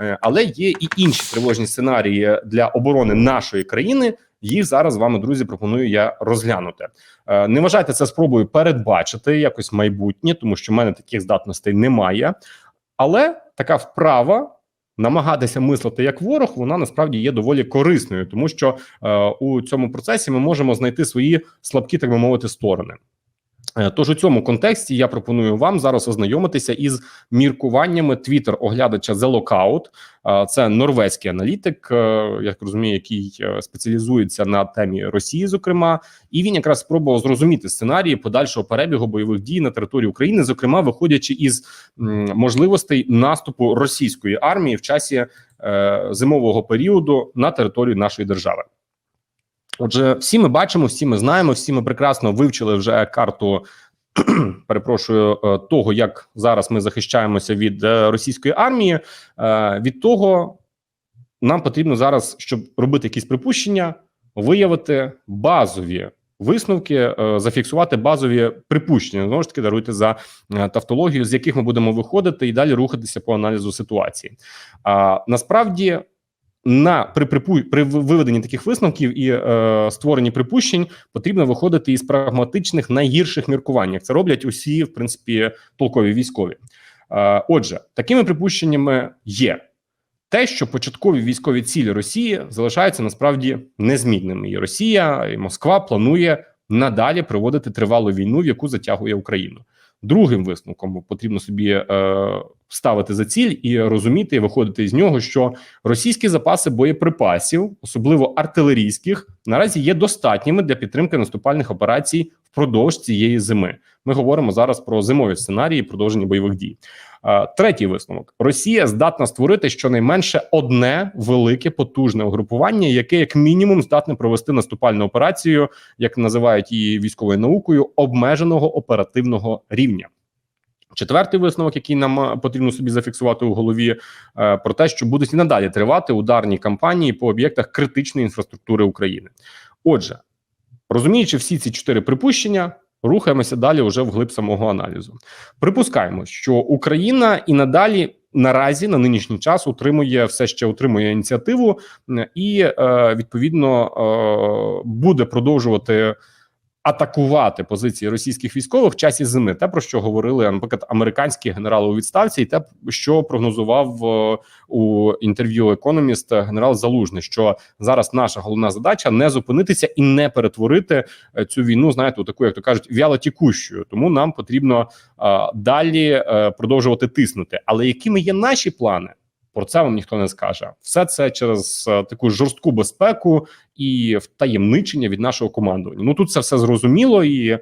Е, але є і інші тривожні сценарії для оборони нашої країни. Їх зараз з вами, друзі, пропоную я розглянути. Е, Не вважайте це спробою передбачити якось майбутнє, тому що в мене таких здатностей немає. Але така вправа намагатися мислити як ворог, вона насправді є доволі корисною, тому що е, у цьому процесі ми можемо знайти свої слабкі, так би мовити, сторони. Е, Тож у цьому контексті я пропоную вам зараз ознайомитися із міркуваннями твіттер оглядача The Lookout. Е, Це норвезький аналітик, е, я розумію, який спеціалізується на темі Росії, зокрема, і він якраз спробував зрозуміти сценарії подальшого перебігу бойових дій на території України, зокрема виходячи із можливостей наступу російської армії в часі зимового періоду на територію нашої держави. Отже, всі ми бачимо, всі ми знаємо, всі ми прекрасно вивчили вже карту. Перепрошую е, того, як зараз ми захищаємося від е, російської армії. Е, Від того нам потрібно зараз, щоб робити якісь припущення, виявити базові висновки, зафіксувати базові припущення. Знову ж таки, даруйте за тавтологію, з яких ми будемо виходити і далі рухатися по аналізу ситуації. А насправді на при припу при виведенні таких висновків і е, створенні припущень потрібно виходити із прагматичних найгірших міркувань. як Це роблять усі, в принципі, толкові військові. Е, отже, такими припущеннями є те, що початкові військові цілі Росії залишаються насправді незмінними, і Росія і Москва планує надалі проводити тривалу війну, в яку затягує Україну. Другим висновком потрібно собі е, ставити за ціль і розуміти, і виходити з нього, що російські запаси боєприпасів, особливо артилерійських, наразі є достатніми для підтримки наступальних операцій впродовж цієї зими. Ми говоримо зараз про зимові сценарії продовження бойових дій. Третій висновок: Росія здатна створити щонайменше одне велике потужне угрупування, яке як мінімум здатне провести наступальну операцію, як називають її військовою наукою, обмеженого оперативного рівня. Четвертий висновок, який нам потрібно собі зафіксувати у голові, е, про те, що будуть і надалі тривати ударні кампанії по об'єктах критичної інфраструктури України. Отже, розуміючи всі ці чотири припущення, рухаємося далі вже вглиб самого аналізу. Припускаємо, що Україна і надалі наразі на нинішній час утримує все ще утримує ініціативу і е, відповідно е, буде продовжувати. Атакувати позиції російських військових в часі зими, те про що говорили наприклад американські генерали у відставці, і те, що прогнозував е, у інтерв'ю економіст генерал Залужний, що зараз наша головна задача не зупинитися і не перетворити е, цю війну, знаєте, у таку, як то кажуть, вялотікущою. Тому нам потрібно е, далі продовжувати тиснути. Але якими є наші плани? Про це вам ніхто не скаже. Все це через е, таку жорстку безпеку і втаємничення від нашого командування. Ну тут це все зрозуміло, і е,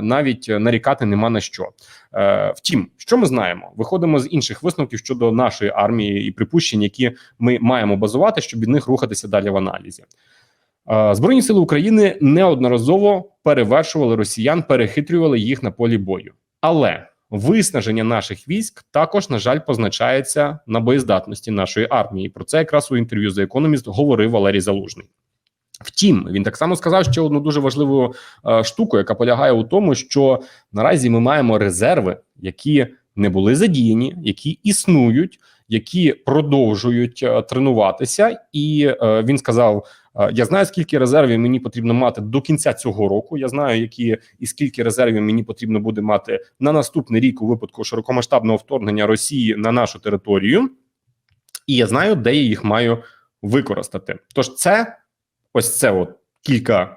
навіть нарікати нема на що. Е, втім, що ми знаємо, виходимо з інших висновків щодо нашої армії і припущень, які ми маємо базувати, щоб від них рухатися далі в аналізі. Збройні сили України неодноразово перевершували росіян, перехитрювали їх на полі бою, але виснаження наших військ також на жаль позначається на боєздатності нашої армії. Про це якраз у інтерв'ю за економіст говорив Валерій Залужний. Втім, він так само сказав ще одну дуже важливу е, штуку, яка полягає у тому, що наразі ми маємо резерви, які не були задіяні, які існують, які продовжують е, тренуватися. І е, він сказав: е, Я знаю, скільки резервів мені потрібно мати до кінця цього року. Я знаю, які і скільки резервів мені потрібно буде мати на наступний рік у випадку широкомасштабного вторгнення Росії на нашу територію, і я знаю, де я їх маю використати. Тож, це ось це от кілька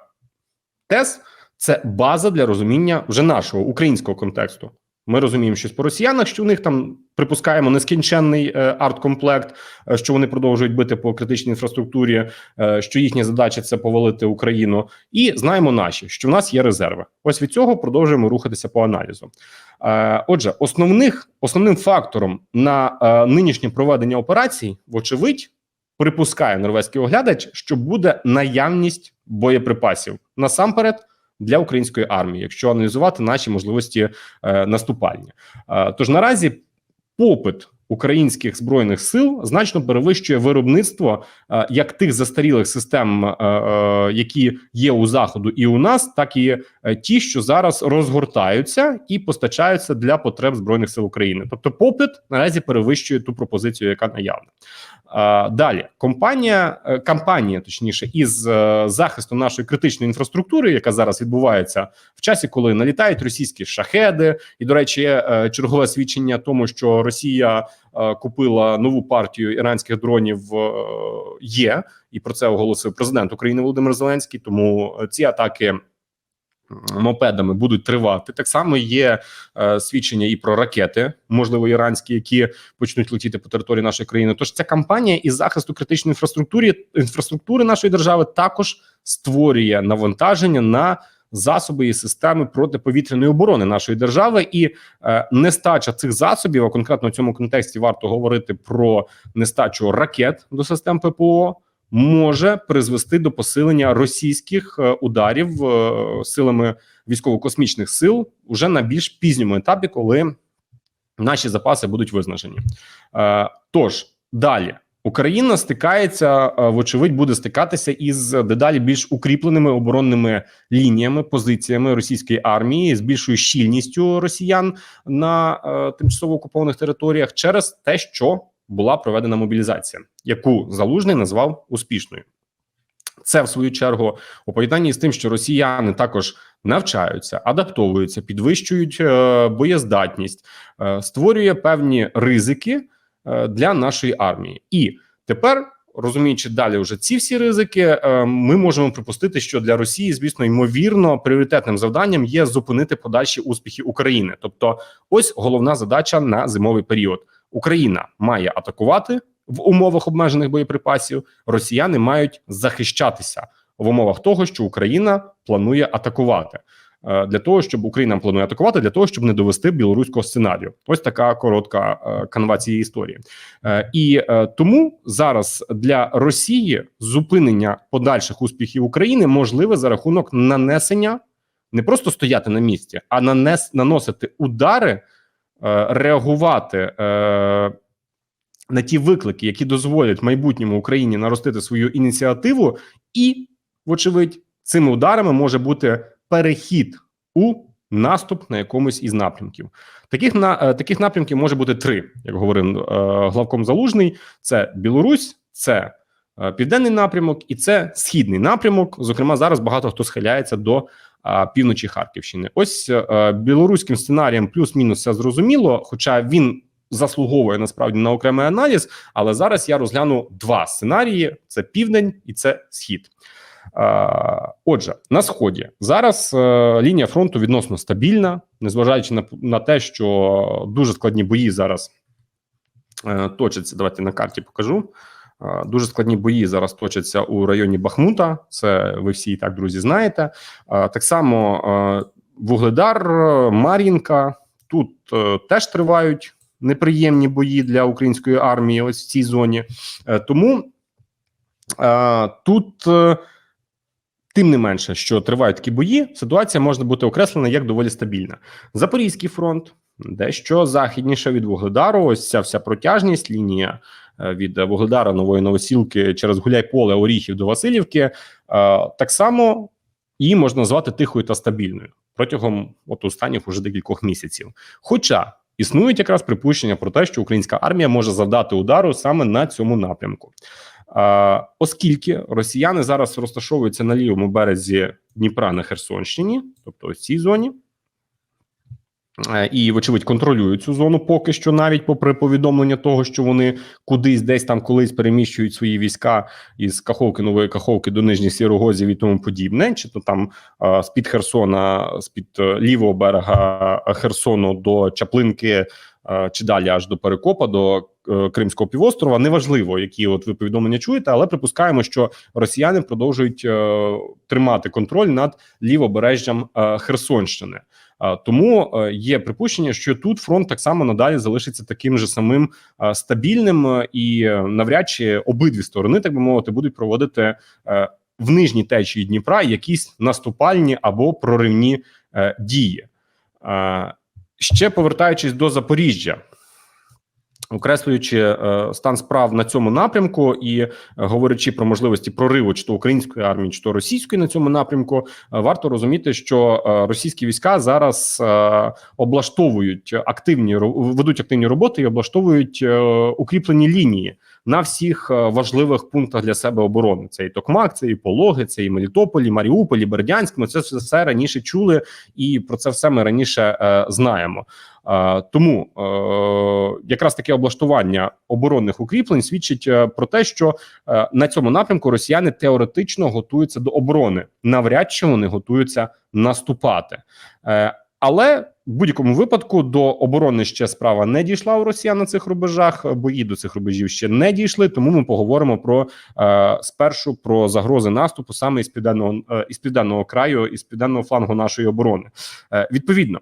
тез. Це база для розуміння вже нашого українського контексту. Ми розуміємо щось по росіянах, що в них там припускаємо нескінченний е, арткомплект, е, що вони продовжують бити по критичній інфраструктурі, е, що їхня задача це повалити Україну, і знаємо наші, що в нас є резерви. Ось від цього продовжуємо рухатися по аналізу. Отже, основних основним фактором на нинішнє проведення операцій, вочевидь, припускає норвезький оглядач, що буде наявність боєприпасів насамперед для української армії, якщо аналізувати наші можливості е, наступальні. Е, тож наразі попит українських збройних сил значно перевищує виробництво е, як тих застарілих систем, які є у заходу і у нас, так і ті, що зараз розгортаються і постачаються для потреб збройних сил України. Тобто, попит наразі перевищує ту пропозицію, яка наявна. Далі компанія, е, кампанія, точніше, із е, захисту нашої критичної інфраструктури, яка зараз відбувається в часі, коли налітають російські шахеди, і до речі, є е, чергове свідчення тому, що Росія купила нову партію іранських дронів. Є і про це оголосив президент України Володимир Зеленський. Тому ці атаки. Мопедами будуть тривати так само. Є е, свідчення і про ракети, можливо, іранські, які почнуть летіти по території нашої країни. Тож ця кампанія із захисту критичної інфраструктури інфраструктури нашої держави також створює навантаження на засоби і системи протиповітряної оборони нашої держави, і е, нестача цих засобів, а конкретно в цьому контексті варто говорити про нестачу ракет до систем ППО. Може призвести до посилення російських е, ударів е, силами військово-космічних сил уже на більш пізньому етапі, коли наші запаси будуть визнажені. Е, Тож далі Україна стикається, вочевидь, буде стикатися із дедалі більш укріпленими оборонними лініями, позиціями російської армії, з більшою щільністю росіян на е, тимчасово окупованих територіях через те, що була проведена мобілізація, яку залужний назвав успішною. Це в свою чергу у поєднанні з тим, що росіяни також навчаються, адаптовуються, підвищують е, боєздатність, е, створює певні ризики е, для нашої армії. І тепер, розуміючи далі, вже ці всі ризики, е, ми можемо припустити, що для Росії, звісно, ймовірно, пріоритетним завданням є зупинити подальші успіхи України. Тобто, ось головна задача на зимовий період: Україна має атакувати в умовах обмежених боєприпасів. Росіяни мають захищатися в умовах того, що Україна планує атакувати. Е, Для того щоб Україна планує атакувати, для того щоб не довести білоруського сценарію, ось така коротка е, канва цієї історії, Е, і тому зараз для Росії зупинення подальших успіхів України можливе за рахунок нанесення не просто стояти на місці, а нанес наносити удари, реагувати е, на ті виклики, які дозволять майбутньому Україні наростити свою ініціативу, і, вочевидь, цими ударами може бути перехід у наступ на якомусь із напрямків. Таких на е, таких напрямків може бути три, як говорив е, главком Залужний: це Білорусь, це е, південний напрямок і це східний напрямок. Зокрема, зараз багато хто схиляється до е, півночі Харківщини. Ось е, білоруським сценарієм плюс-мінус все зрозуміло, хоча він заслуговує насправді на окремий аналіз. Але зараз я розгляну два сценарії: це південь і це схід. Е, Отже, на сході зараз е, лінія фронту відносно стабільна, незважаючи на, на те, що дуже складні бої зараз точаться. Давайте на карті покажу. Е, Дуже складні бої зараз точаться у районі Бахмута. Це ви всі і так, друзі, знаєте. Е, Так само е, Вугледар, Мар'їнка. Тут теж тривають неприємні бої для української армії. Ось в цій зоні. Тому тут. Тим не менше, що тривають такі бої, ситуація може бути окреслена як доволі стабільна. Запорізький фронт дещо західніше від Вугледару. Ось ця вся протяжність лінія від Вугледара нової новосілки через Гуляйполе, Оріхів до Васильівки. е, Так само її можна назвати тихою та стабільною протягом от останніх уже декількох місяців. Хоча існують якраз припущення про те, що українська армія може завдати удару саме на цьому напрямку. Е, оскільки росіяни зараз розташовуються на лівому березі Дніпра на Херсонщині, тобто ось цій зоні, е, і, вочевидь, контролюють цю зону поки що, навіть попри повідомлення того, що вони кудись десь там колись переміщують свої війська із Каховки, Нової Каховки до Нижніх Сірогозів і тому подібне, чи то там е, з-під Херсона, з-під е, лівого берега Херсону до Чаплинки, е, чи далі аж до Перекопа, до е, Кримського півострова. Неважливо, які от ви повідомлення чуєте, але припускаємо, що росіяни продовжують е, тримати контроль над лівобережжям е, Херсонщини. Тому е, є припущення, що тут фронт так само надалі залишиться таким же самим стабільним, е, і е, навряд чи обидві сторони, так би мовити, будуть проводити в нижній течії Дніпра якісь наступальні або проривні дії. Ще повертаючись до Запоріжжя, Окреслюючи е, стан справ на цьому напрямку і е, говорячи про можливості прориву чи то української армії, чи то російської на цьому напрямку, е, варто розуміти, що російські війська зараз облаштовують активні ведуть активні роботи і облаштовують укріплені лінії на всіх важливих пунктах для себе оборони. Це і Токмак, це і Пологи, це і Мелітополь, і Бердянськ. Ми це все- раніше чули, і про це все ми раніше знаємо. Тому е, якраз таке облаштування оборонних укріплень свідчить е, про те, що е, на цьому напрямку росіяни теоретично готуються до оборони, навряд чи вони готуються наступати. Але в будь-якому випадку до оборони ще справа не дійшла у росіян на цих рубежах. Бої до цих рубежів ще не дійшли. Тому ми поговоримо про е, спершу про загрози наступу саме із південного е, із південного краю, із південного флангу нашої оборони. Е, відповідно,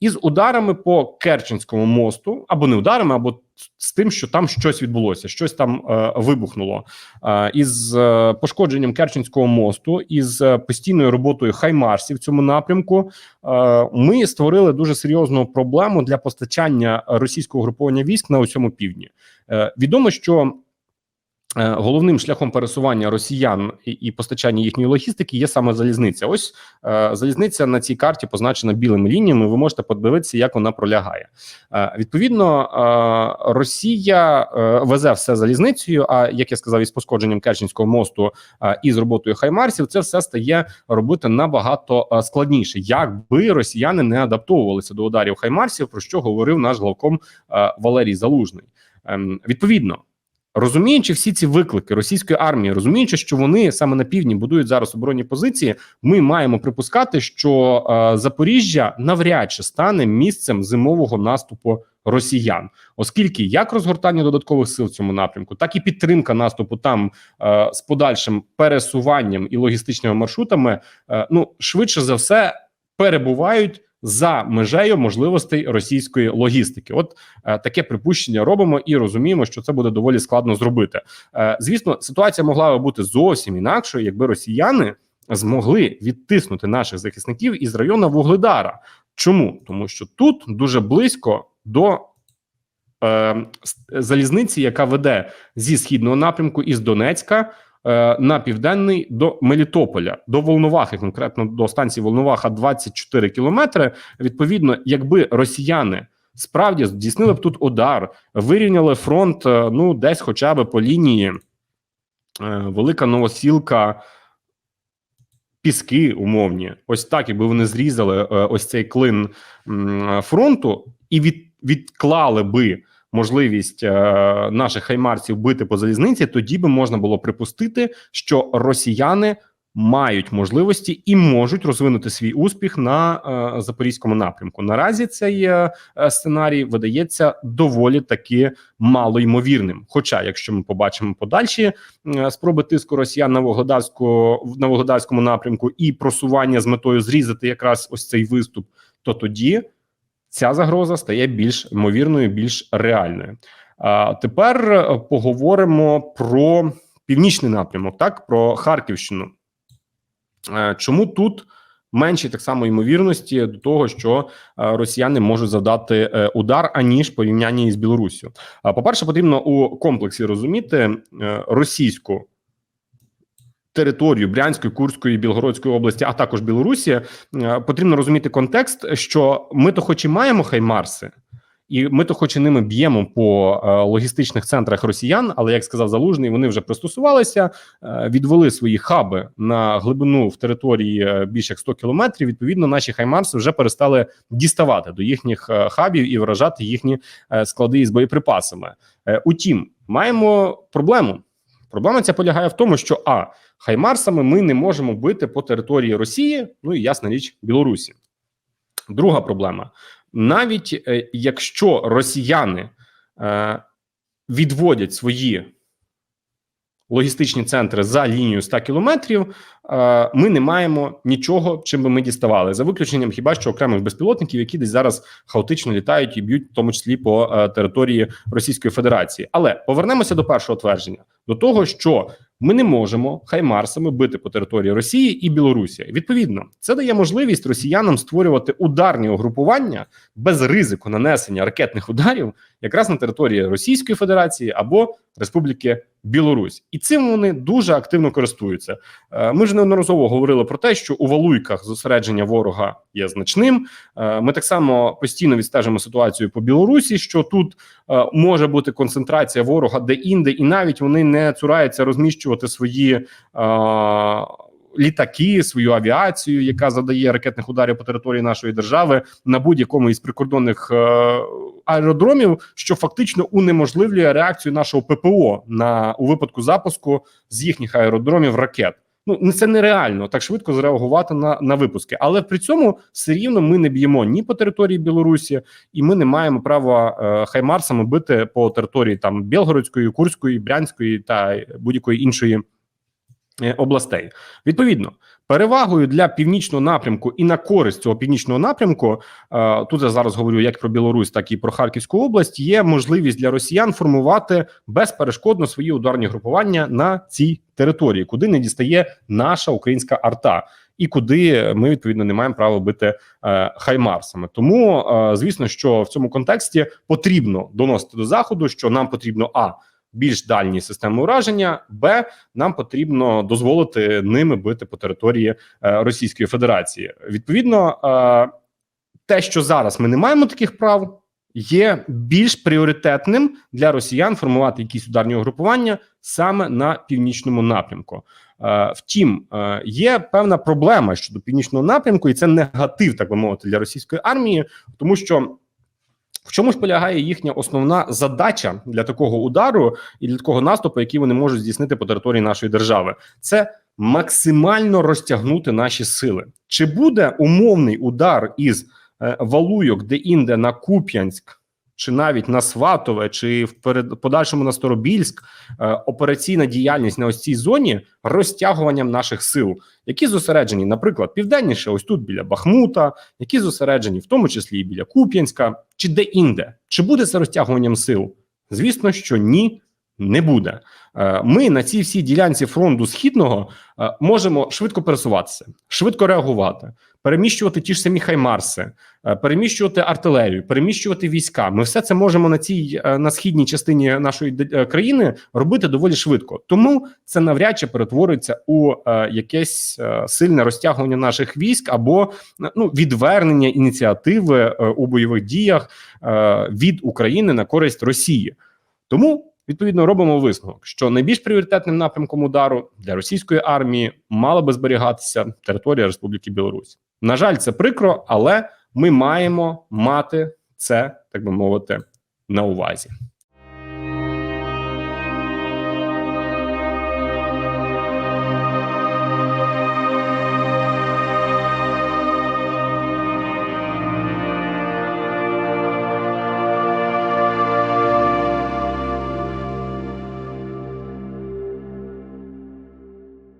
із ударами по Керченському мосту, або не ударами, або з тим, що там щось відбулося, щось там е, вибухнуло. Е, із е, пошкодженням Керченського мосту, із е, постійною роботою Хаймарсів в цьому напрямку, е, ми створили дуже серйозну проблему для постачання російського груповання військ на усьому півдні. Е, відомо, що Головним шляхом пересування росіян і, постачання їхньої логістики є саме залізниця. Ось е, залізниця на цій карті позначена білими лініями. Ви можете подивитися, як вона пролягає. Е, відповідно, е, Росія е, везе все залізницею. А як я сказав, із пошкодженням Керченського мосту е, і з роботою Хаймарсів, це все стає робити набагато е, складніше, якби росіяни не адаптовувалися до ударів Хаймарсів, про що говорив наш главком е, Валерій Залужний. Ем, відповідно. Розуміючи всі ці виклики російської армії, розуміючи, що вони саме на півдні будують зараз оборонні позиції, ми маємо припускати, що е, Запоріжжя навряд чи стане місцем зимового наступу росіян, оскільки як розгортання додаткових сил в цьому напрямку, так і підтримка наступу там е, з подальшим пересуванням і логістичними маршрутами, е, ну швидше за все перебувають. За межею можливостей російської логістики, от е, таке припущення робимо і розуміємо, що це буде доволі складно зробити. Е, звісно, ситуація могла би бути зовсім інакшою, якби росіяни змогли відтиснути наших захисників із району Вугледара. Чому? Тому що тут дуже близько до е, залізниці, яка веде зі східного напрямку із Донецька на південний до Мелітополя, до Волновахи, конкретно до станції Волноваха 24 кілометри. Відповідно, якби росіяни справді здійснили б тут удар, вирівняли фронт, е, ну десь, хоча б по лінії е, Велика Новосілка. Піски умовні, ось так, якби вони зрізали е, ось цей клин фронту і від, відклали би можливість е, наших хаймарців бити по залізниці, тоді би можна було припустити, що росіяни мають можливості і можуть розвинути свій успіх на е, запорізькому напрямку. Наразі цей е, е, сценарій видається доволі таки малоймовірним. Хоча, якщо ми побачимо подальші е, спроби тиску росіян на Вугледарську на Вугледарському напрямку і просування з метою зрізати якраз ось цей виступ, то тоді ця загроза стає більш ймовірною, більш реальною. А тепер е, поговоримо про північний напрямок, так про Харківщину. Е, Чому тут менші так само ймовірності до того, що е, росіяни можуть завдати удар, аніж порівнянні із Білоруссю? А по-перше, потрібно у комплексі розуміти російську територію Брянської, Курської, Білгородської області, а також Білорусі. Е, Потрібно розуміти контекст, що ми то, хоч і маємо хаймарси. І ми то, хоч і ними б'ємо по е, логістичних центрах росіян, але як сказав залужний, вони вже пристосувалися, е, відвели свої хаби на глибину в території більше як 100 кілометрів. Відповідно, наші хаймарси вже перестали діставати до їхніх хабів і вражати їхні склади із боєприпасами. Утім, маємо проблему. Проблема ця полягає в тому, що а хаймарсами ми не можемо бити по території Росії, ну і ясна річ Білорусі. Друга проблема: навіть е, якщо росіяни е, відводять свої логістичні центри за лінію 100 кілометрів, е, ми не маємо нічого, чим би ми діставали, за виключенням хіба що окремих безпілотників, які десь зараз хаотично літають і б'ють, в тому числі по е, території Російської Федерації. Але повернемося до першого твердження: до того, що Ми не можемо хаймарсами бити по території Росії і Білорусі. Відповідно, це дає можливість росіянам створювати ударні угрупування без ризику нанесення ракетних ударів якраз на території Російської Федерації або Республіки Білорусь, і цим вони дуже активно користуються. Е, Ми ж неодноразово говорили про те, що у Валуйках зосередження ворога є значним. Е, Ми так само постійно відстежимо ситуацію по Білорусі, що тут е, може бути концентрація ворога де-інде, і навіть вони не цураються розміщувати свої. е, Літаки, свою авіацію, яка задає ракетних ударів по території нашої держави на будь-якому із прикордонних е, аеродромів, що фактично унеможливлює реакцію нашого ППО на у випадку запуску з їхніх аеродромів ракет. Ну це нереально так швидко зреагувати на, на випуски, але при цьому все рівно ми не б'ємо ні по території Білорусі, і ми не маємо права е, хаймарсами бити по території там Білгородської, Курської, Брянської та будь-якої іншої е, областей. Відповідно, перевагою для північного напрямку і на користь цього північного напрямку е, тут я зараз говорю як про Білорусь, так і про Харківську область. Є можливість для росіян формувати безперешкодно свої ударні групування на цій території, куди не дістає наша українська арта. І куди ми відповідно не маємо права бити е, хаймарсами. Тому е, звісно, що в цьому контексті потрібно доносити до заходу, що нам потрібно а більш дальні системи ураження, б нам потрібно дозволити ними бити по території е, Російської Федерації. Відповідно, е, те, що зараз ми не маємо таких прав, є більш пріоритетним для росіян формувати якісь ударні угрупування саме на північному напрямку. Е, Втім, є певна проблема щодо північного напрямку, і це негатив, так би мовити, для російської армії, тому що. В чому ж полягає їхня основна задача для такого удару і для такого наступу, який вони можуть здійснити по території нашої держави? Це максимально розтягнути наші сили. Чи буде умовний удар із е, Валуйок, де інде на Куп'янськ, чи навіть на Сватове, чи в подальшому на Старобільськ, е, операційна діяльність на ось цій зоні розтягуванням наших сил, які зосереджені, наприклад, південніше, ось тут біля Бахмута, які зосереджені, в тому числі і біля Куп'янська, чи де інде, чи буде це розтягуванням сил? Звісно, що ні. Не буде. Е, Ми на цій всій ділянці фронту східного е, можемо швидко пересуватися, швидко реагувати, переміщувати ті ж самі хаймарси, е, переміщувати артилерію, переміщувати війська. Ми все це можемо на цій на східній частині нашої країни робити доволі швидко. Тому це навряд чи перетвориться у якесь сильне розтягування наших військ або ну відвернення ініціативи у бойових діях від України на користь Росії. Тому відповідно робимо висновок, що найбільш пріоритетним напрямком удару для російської армії мала би зберігатися територія Республіки Білорусь. На жаль, це прикро, але ми маємо мати це, так би мовити, на увазі.